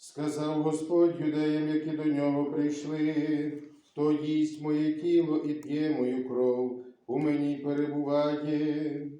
Сказав Господь юдеям, які до нього прийшли, хто їсть моє тіло і п'є мою кров, у мені перебуває.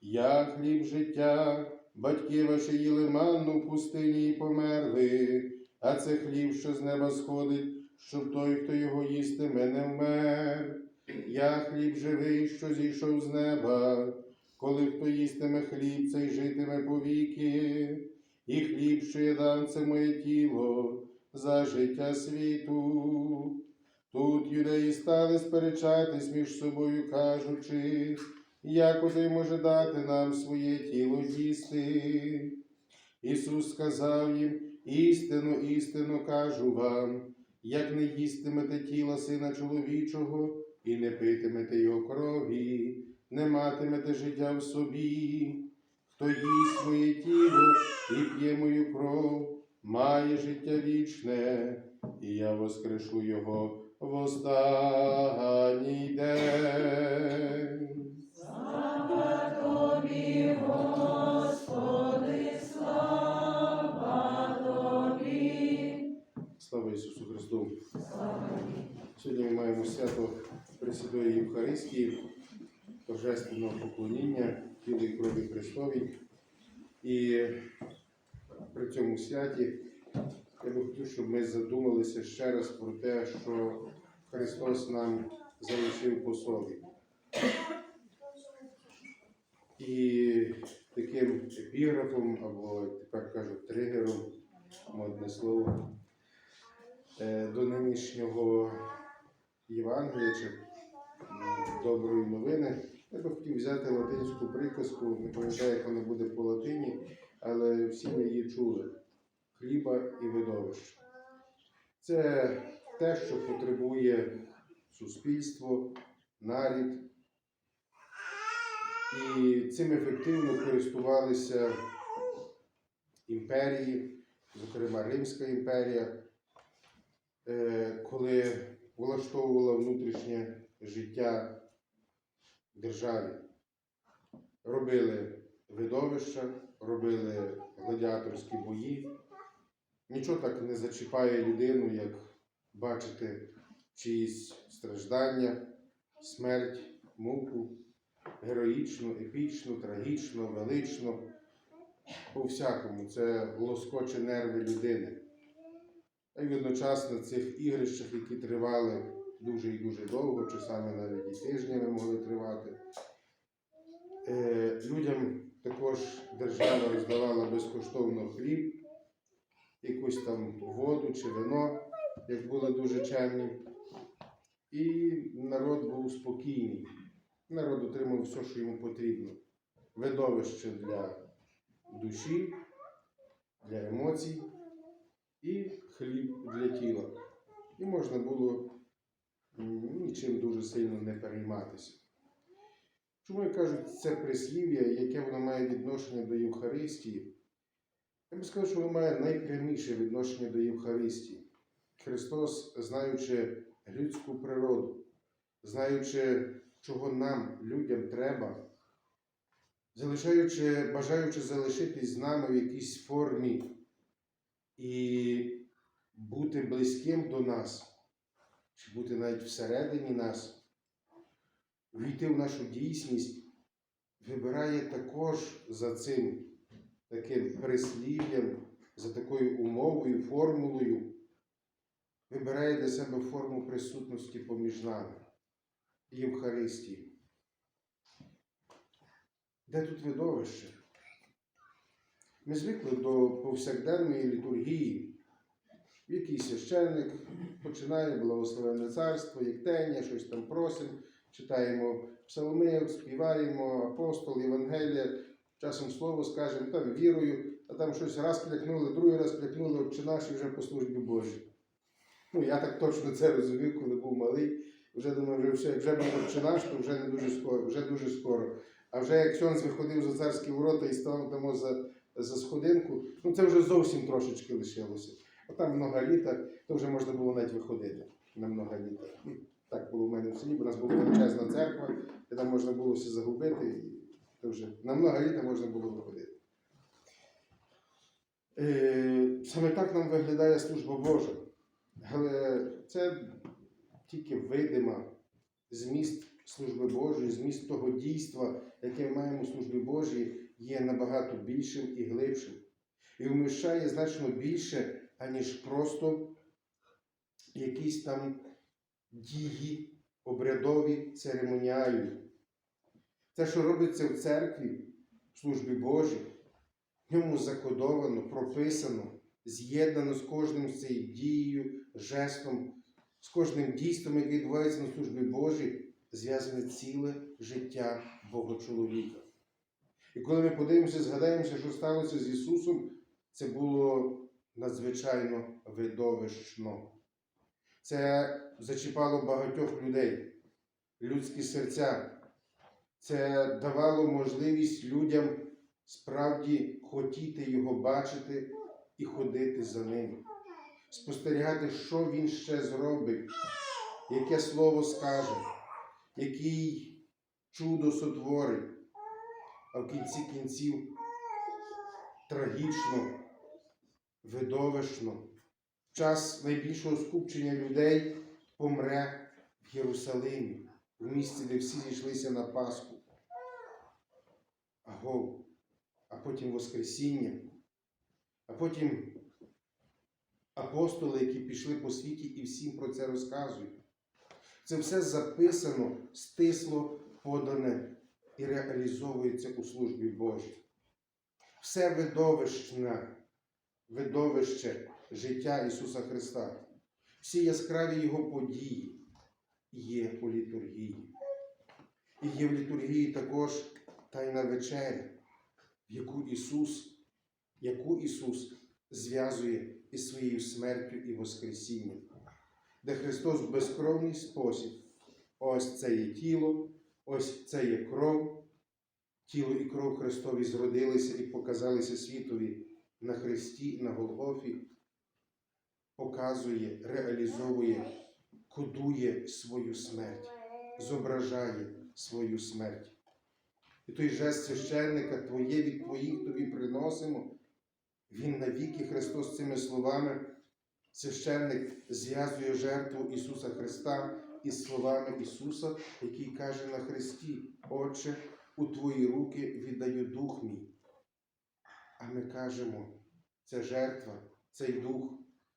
Я хліб життя, батьки ваші їли манну в пустині і померли, а це хліб, що з неба сходить, щоб той, хто його їстиме, не вмер. Я хліб живий, що зійшов з неба, коли хто їстиме хліб, цей житиме повіки, і хліб, що я дам, це моє тіло за життя світу. Тут юдеї стали сперечатись між собою, кажучи, як один може дати нам своє тіло їсти. Ісус сказав їм, істину, істину кажу вам, як не їстимете тіла Сина чоловічого і не питимете його крові, не матимете життя в собі. Хто їсть моє тіло і п'є мою кров, має життя вічне, і я воскрешу його в останній день. Слава тобі, Господи, слава. Слава Ісусу Христу! Слава. Сьогодні ми маємо свято Пресвятої Євхаристії, торжественного поклоніння тілу і крові Христовій. І при цьому святі я би хотів, щоб ми задумалися ще раз про те, що Христос нам залишив по собі. І таким епіграфом, або тепер кажуть тригером, модне слово, е, до нинішнього Євангелія чи доброї новини. Я би хотів взяти латинську приказку, не пам'ятаю, як вона буде по латині, але всі ми її чули: хліба і видовища. Це те, що потребує суспільство, нарід. І цим ефективно користувалися імперії, зокрема Римська імперія, е, коли влаштовувала внутрішнє життя державі. Робили видовища, робили гладіаторські бої. Нічого так не зачіпає людину, як бачити чиїсь страждання, смерть, муку, героїчну, епічну, трагічну, величну. По всякому це лоскоче нерви людини. А й одночасно на цих ігрищах, які тривали дуже і дуже довго, часами навіть і тижнями могли тривати. Е, людям також держава роздавала безкоштовно хліб, якусь там воду чи вино, як були дуже чемні. І народ був спокійний. Народ отримав все, що йому потрібно. Видовище для душі, для емоцій і хліб для тіла. І можна було нічим дуже сильно не перейматися. Чому я кажу це прислів'я, яке воно має відношення до Євхаристії? Я би сказав, що воно має найпряміше відношення до Євхаристії. Христос, знаючи людську природу, знаючи, чого нам, людям, треба, залишаючи, бажаючи залишитись з нами в якійсь формі і бути близьким до нас, чи бути навіть всередині нас, війти в нашу дійсність, вибирає також за цим таким прислів'ям, за такою умовою, формулою, вибирає для себе форму присутності поміж нами Євхаристії. Де тут видовище? Ми звикли до повсякденної літургії, якій священник починає благословенне царство, єктення, щось там просимо, читаємо псалми, співаємо апостол, Євангелія, часом слово скажемо, там вірою, а там щось раз клякнули, другий раз клякнули, отче наш і вже по службі Божій. Ну, я так точно це розумів, коли був малий. Вже думав, вже все, вже був отче то вже не дуже скоро, вже дуже скоро. А вже як Ксьонс виходив за царські ворота і став там за, за сходинку, ну це вже зовсім трошечки лишилося. А там много літа, то вже можна було навіть виходити на много літа. Ну, Так було в мене в селі, бо у нас була величезна церква, де там можна було все загубити, і то вже на много літа можна було виходити. Е, саме так нам виглядає служба Божа. Але це тільки видима зміст служби Божої, зміст того дійства, яке ми маємо у службі Божій, є набагато більшим і глибшим. І вміщає значно більше, аніж просто якісь там дії, обрядові, церемоніальні. Те, що робиться в церкві, в службі Божій, в ньому закодовано, прописано, з'єднано з кожним з цією дією, жестом, з кожним дійством, яке відбувається на службі Божій, зв'язане ціле життя Бога чоловіка. І коли ми подивимося, згадаємося, що сталося з Ісусом, це було надзвичайно видовищно. Це зачіпало багатьох людей, людські серця. Це давало можливість людям справді хотіти його бачити і ходити за ним, спостерігати, що він ще зробить, яке слово скаже, який чудо сотворить, а в кінці кінців трагічно, видовищно, в час найбільшого скупчення людей помре в Єрусалимі, в місці, де всі зійшлися на Пасху. Агов, а потім Воскресіння, а потім апостоли, які пішли по світі і всім про це розказують. Це все записано, стисло, подане і реалізовується у службі Божій. Все видовищне, видовище життя Ісуса Христа, всі яскраві Його події є у літургії. І є в літургії також Тайна вечеря, яку Ісус, яку Ісус зв'язує із своєю смертю і Воскресінням, де Христос в безкровний спосіб, ось це є тіло, ось це є кров, тіло і кров Христові зродилися і показалися світові на Христі, на Голгофі, показує, реалізовує, кодує свою смерть, зображає свою смерть. І той жест священника Твоє від Твоїх тобі приносимо. Він навіки Христос цими словами, священник зв'язує жертву Ісуса Христа із словами Ісуса, який каже на Христі, Отче, у Твої руки віддаю дух мій. А ми кажемо, це жертва, цей дух,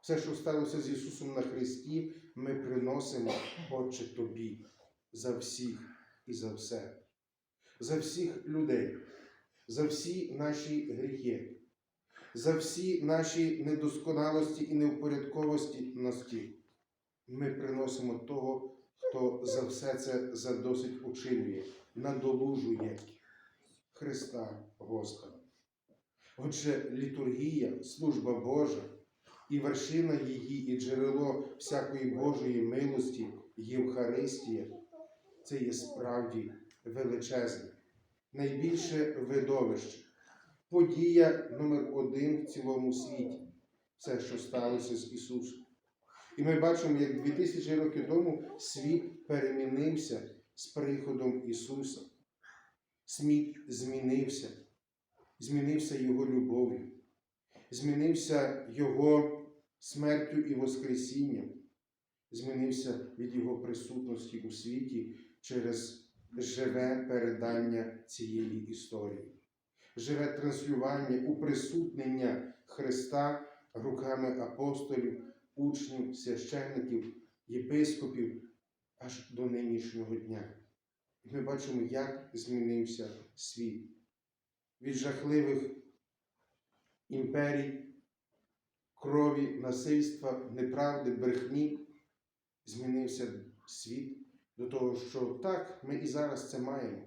все, що сталося з Ісусом на Христі, ми приносимо, Отче, Тобі за всіх і за все за всіх людей, за всі наші гріхи, за всі наші недосконалості і неупорядковості. Ми приносимо того, хто за все це задосить учинює, надолужує Христа Господа. Отже, літургія, служба Божа і вершина її, і джерело всякої Божої милості, Євхаристія це є справді величезне, найбільше видовище, подія номер один в цілому світі все, що сталося з Ісусом. І ми бачимо, як 2000 років тому світ перемінився з приходом Ісуса. Світ змінився, змінився Його любов'ю, змінився Його смертю і Воскресінням, змінився від Його присутності у світі через живе передання цієї історії, живе транслювання, уприсутнення Христа руками апостолів, учнів, священників, єпископів аж до нинішнього дня. І ми бачимо, як змінився світ від жахливих імперій, крові, насильства, неправди, брехні. Змінився світ до того, що так, ми і зараз це маємо,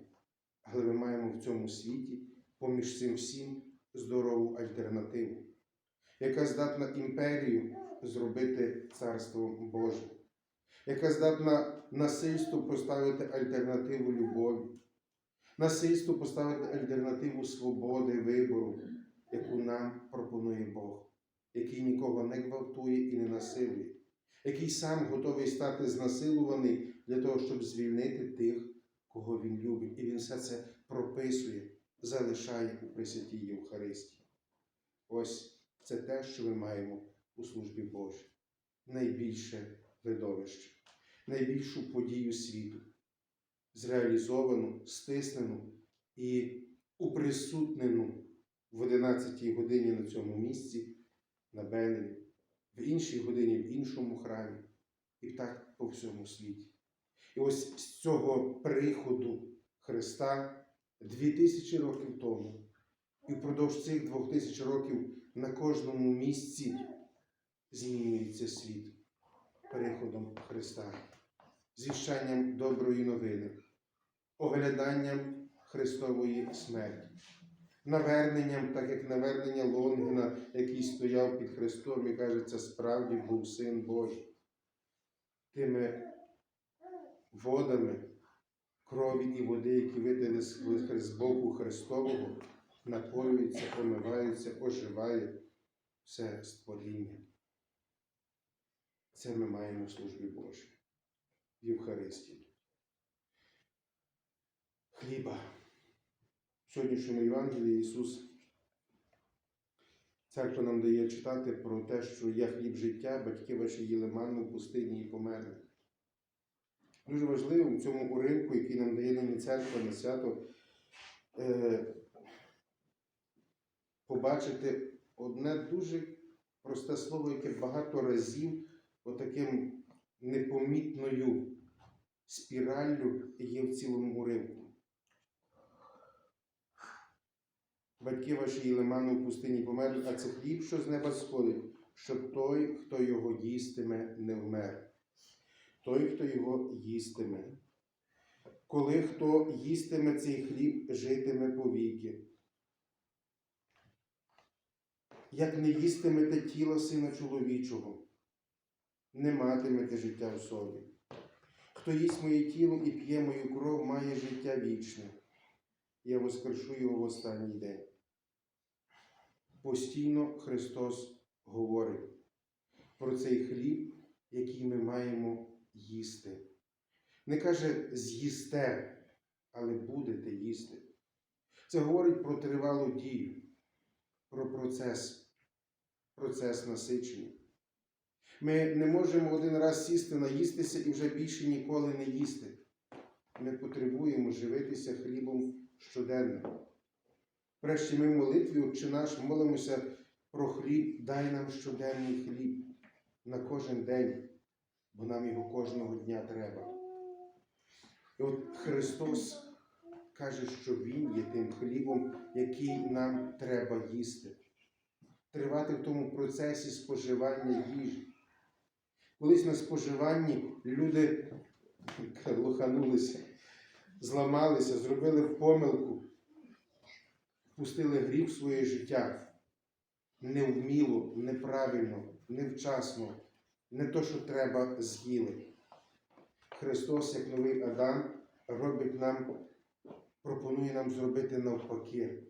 але ми маємо в цьому світі поміж цим всім здорову альтернативу, яка здатна імперію зробити Царством Божим, яка здатна насильству поставити альтернативу любові, насильству поставити альтернативу свободи, вибору, яку нам пропонує Бог, який нікого не гвалтує і не насилує, який сам готовий стати знасилуваний для того, щоб звільнити тих, кого він любить. І він все це прописує, залишає у Пресвятій Євхаристії. Ось це те, що ми маємо у службі Божій. Найбільше видовище, найбільшу подію світу, зреалізовану, стиснену і уприсутнену в 11 годині на цьому місці, на Бенелі, в іншій годині в іншому храмі, і так по всьому світі. І ось з цього приходу Христа дві тисячі років тому, і впродовж цих двох тисяч років на кожному місці змінюється світ приходом Христа, звіщанням доброї новини, огляданням Христової смерті, наверненням, так як навернення Лонгіна, який стояв під Христом і каже, це справді був Син Божий. Тими водами крові і води, які видали з боку Христового, напоюються, омиваються, оживає все створіння. Це ми маємо в службі Божій, в Євхаристії. Хліба. В сьогоднішньому Євангелії Ісус Церква нам дає читати про те, що я хліб життя, батьки ваші їли манну в пустині і померли. Дуже важливо в цьому уривку, який нам дає нині церква на свято, е, побачити одне дуже просте слово, яке багато разів отаким непомітною спіраллю є в цілому уривку. Батьки ваші їли ману в пустині померли, а це хліб, що з неба сходить, щоб той, хто його їстиме, не вмер. Той, хто його їстиме. Коли хто їстиме цей хліб, житиме повіки. Як не їстимете тіла сина чоловічого, не матимете життя в собі. Хто їсть моє тіло і п'є мою кров, має життя вічне. Я воскрешу його в останній день. Постійно Христос говорить про цей хліб, який ми маємо їсти. Не каже з'їсте, але будете їсти. Це говорить про тривалу дію, про процес, процес насичення. Ми не можемо один раз сісти, наїстися і вже більше ніколи не їсти. Ми потребуємо живитися хлібом щоденно. Врешті ми молитві «Отче наш молимося про хліб, дай нам щоденний хліб на кожен день, бо нам його кожного дня треба. І от Христос каже, що Він є тим хлібом, який нам треба їсти, тривати в тому процесі споживання їжі. Колись на споживанні люди лоханулися, зламалися, зробили помилку, пустили гріх в своє життя. Невміло, неправильно, невчасно, не то, що треба, з'їли. Христос, як новий Адам, робить нам, пропонує нам зробити навпаки,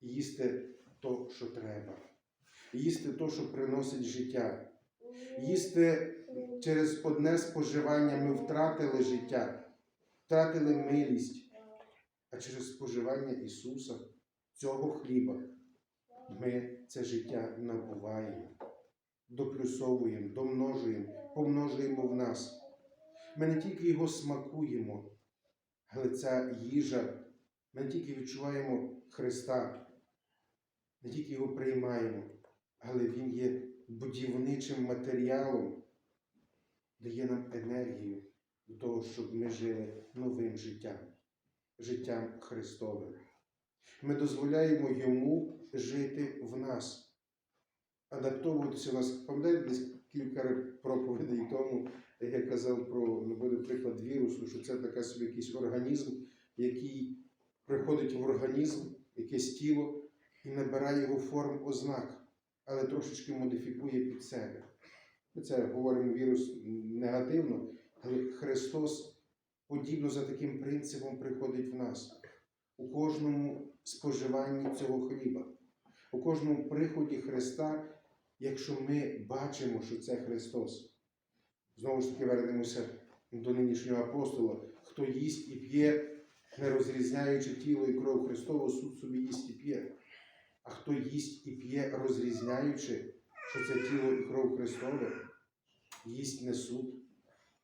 їсти то, що треба, їсти то, що приносить життя. Їсти через одне споживання. Ми втратили життя, втратили милість, а через споживання Ісуса, цього хліба, ми це життя набуваємо, доплюсовуємо, домножуємо, помножуємо в нас. Ми не тільки його смакуємо, але ця їжа, ми не тільки відчуваємо Христа, не тільки його приймаємо, але Він є будівничим матеріалом, дає нам енергію до того, щоб ми жили новим життям, життям Христовим. Ми дозволяємо Йому жити в нас, адаптовуватися в нас. Пам'ятаєте, десь кілька проповідей тому, як я казав про не буде приклад вірусу, що це така собі якийсь організм, який приходить в організм, якесь тіло і набирає його форм ознак, але трошечки модифікує під себе. Ми це говоримо вірус негативно, але Христос подібно за таким принципом приходить в нас. У кожному споживанні цього хліба, у кожному приході Христа, якщо ми бачимо, що це Христос. Знову ж таки вернемося до нинішнього апостола, хто їсть і п'є, не розрізняючи тіло і кров Христову, суд собі їсть і п'є. А хто їсть і п'є, розрізняючи, що це тіло і кров Христове, їсть не суд,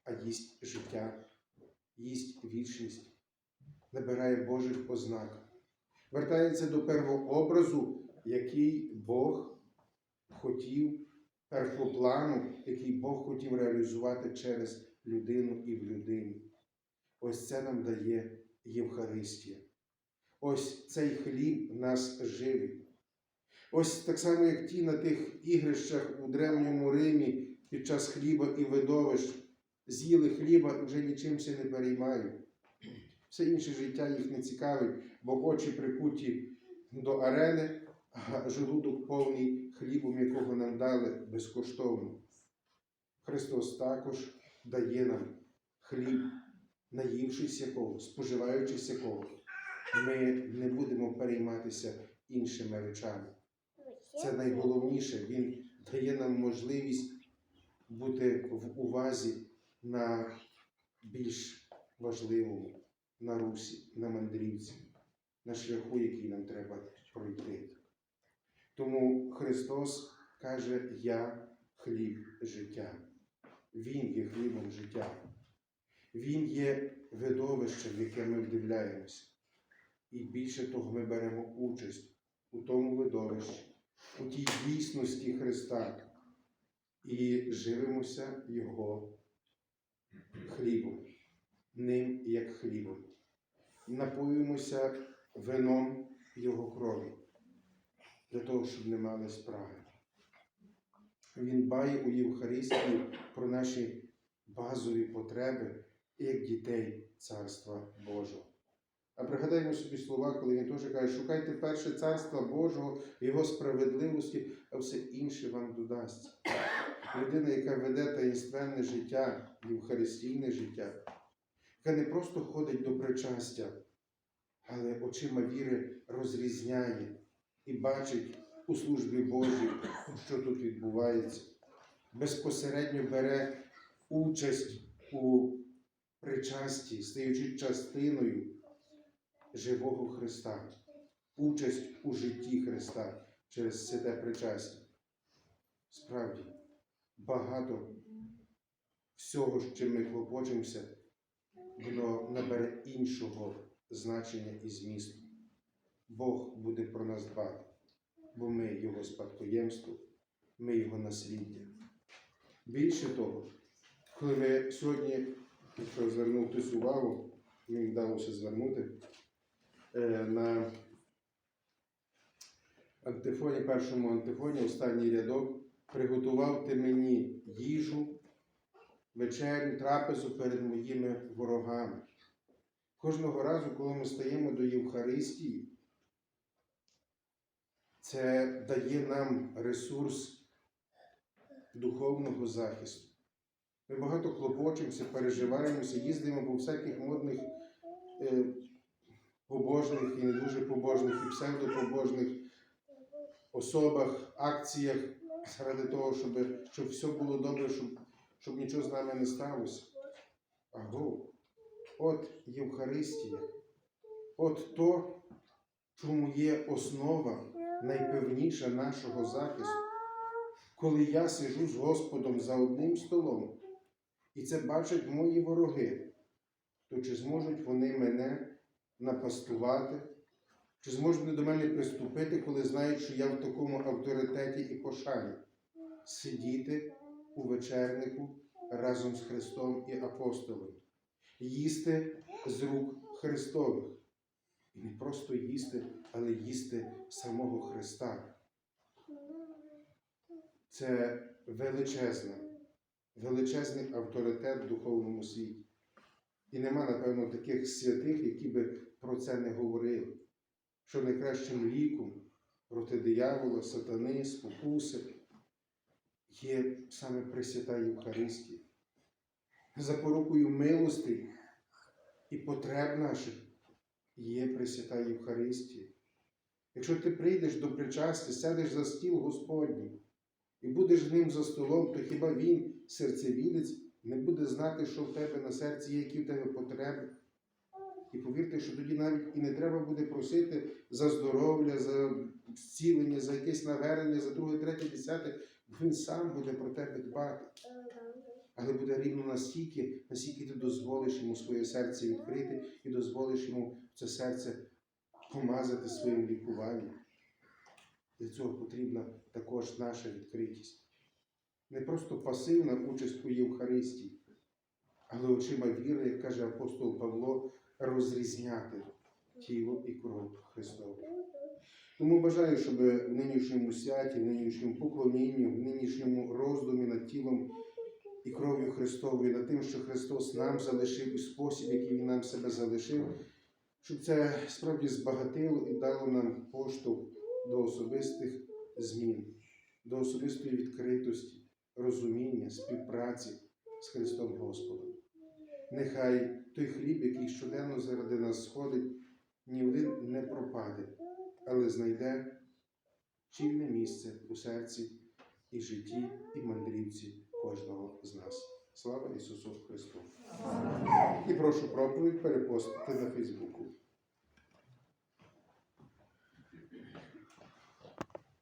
а їсть життя, їсть вічність, набирає Божих ознак, вертається до первообразу, який Бог хотів, першоплану, який Бог хотів реалізувати через людину і в людині. Ось це нам дає Євхаристія. Ось цей хліб нас живить. Ось так само, як ті на тих ігрищах у древньому Римі під час хліба і видовищ з'їли хліба і вже нічимся не переймають. Все інше життя їх не цікавить, бо очі прикуті до арени, а желудок повний хлібом, якого нам дали безкоштовно. Христос також дає нам хліб, наївшись якого, споживаючись якого, ми не будемо перейматися іншими речами. Це найголовніше. Він дає нам можливість бути в увазі на більш важливому, на русі, на мандрівці, на шляху, який нам треба пройти. Тому Христос каже: Я хліб життя. Він є хлібом життя. Він є видовищем, в яке ми вдивляємося. І більше того, ми беремо участь у тому видовищі, у тій дійсності Христа і живемося Його хлібом, ним як хлібом. Напоюємося вином Його крові, для того, щоб не мали спраги. Він дбає у Євхаристії про наші базові потреби як дітей Царства Божого. А пригадаймо собі слова, коли він теж каже, шукайте перше царства Божого, Його справедливості, а все інше вам додасться. Людина, яка веде таїнственне життя, євхаристійне життя, яка не просто ходить до причастя, але очима віри розрізняє і бачить у службі Божій, що тут відбувається, безпосередньо бере участь у причасті, стаючи частиною живого Христа, участь у житті Христа через святе причастя. Справді, багато всього, з чим ми клопочемося, воно набере іншого значення і змісту. Бог буде про нас дбати, бо ми Його спадкоємство, ми Його насліддя. Більше того, коли ми сьогодні, якщо звернув хтось увагу, мені вдалося звернути, е, на антифоні, першому антифоні, останній рядок, приготував ти мені їжу, вечерю, трапезу перед моїми ворогами. Кожного разу, коли ми стаємо до Євхаристії, це дає нам ресурс духовного захисту. Ми багато клопочемося, переживаємося, їздимо по всяких модних е, побожних і не дуже побожних, і псевдопобожних особах, акціях заради того, щоб, щоб все було добре, щоб, щоб нічого з нами не сталося. Аго, от Євхаристія, от то, чому є основа найпевніша нашого захисту. Коли я сижу з Господом за одним столом, і це бачать мої вороги, то чи зможуть вони мене напастувати, чи зможуть до мене приступити, коли знають, що я в такому авторитеті і пошані, сидіти у вечернику разом з Христом і апостолом, їсти з рук Христових. І не просто їсти, але їсти самого Христа. Це величезна, величезний авторитет в духовному світі. І нема, напевно, таких святих, які би про це не говорили, що найкращим ліком проти диявола, сатани, спокуси є саме Пресвята Євхаристія. Запорукою милости і потреб наших є Пресвята Євхаристія. Якщо ти прийдеш до причастя, сядеш за стіл Господній і будеш з ним за столом, то хіба він, серцевідець, не буде знати, що в тебе на серці є, які в тебе потреби? І повірте, що тоді навіть і не треба буде просити за здоров'я, за зцілення, за якесь навернення, за друге, третє, десяте. Він сам буде про тебе дбати. Але буде рівно настільки, наскільки ти дозволиш йому своє серце відкрити і дозволиш йому це серце помазати своїм лікуванням. Для цього потрібна також наша відкритість. Не просто пасивна участь у Євхаристії, але очима віри, як каже апостол Павло, розрізняти тіло і кров Христову. Тому бажаю, щоб в нинішньому святі, в нинішньому поклонінні, в нинішньому роздумі над тілом і кров'ю Христовою, над тим, що Христос нам залишив і спосіб, який Він нам себе залишив, щоб це справді збагатило і дало нам поштовх до особистих змін, до особистої відкритості, розуміння, співпраці з Христом Господом. Нехай той хліб, який щоденно заради нас сходить, ні один не пропаде, але знайде чільне місце у серці і житті, і мандрівці кожного з нас. Слава Ісусу Христу! І прошу проповідь перепостити на Фейсбуку.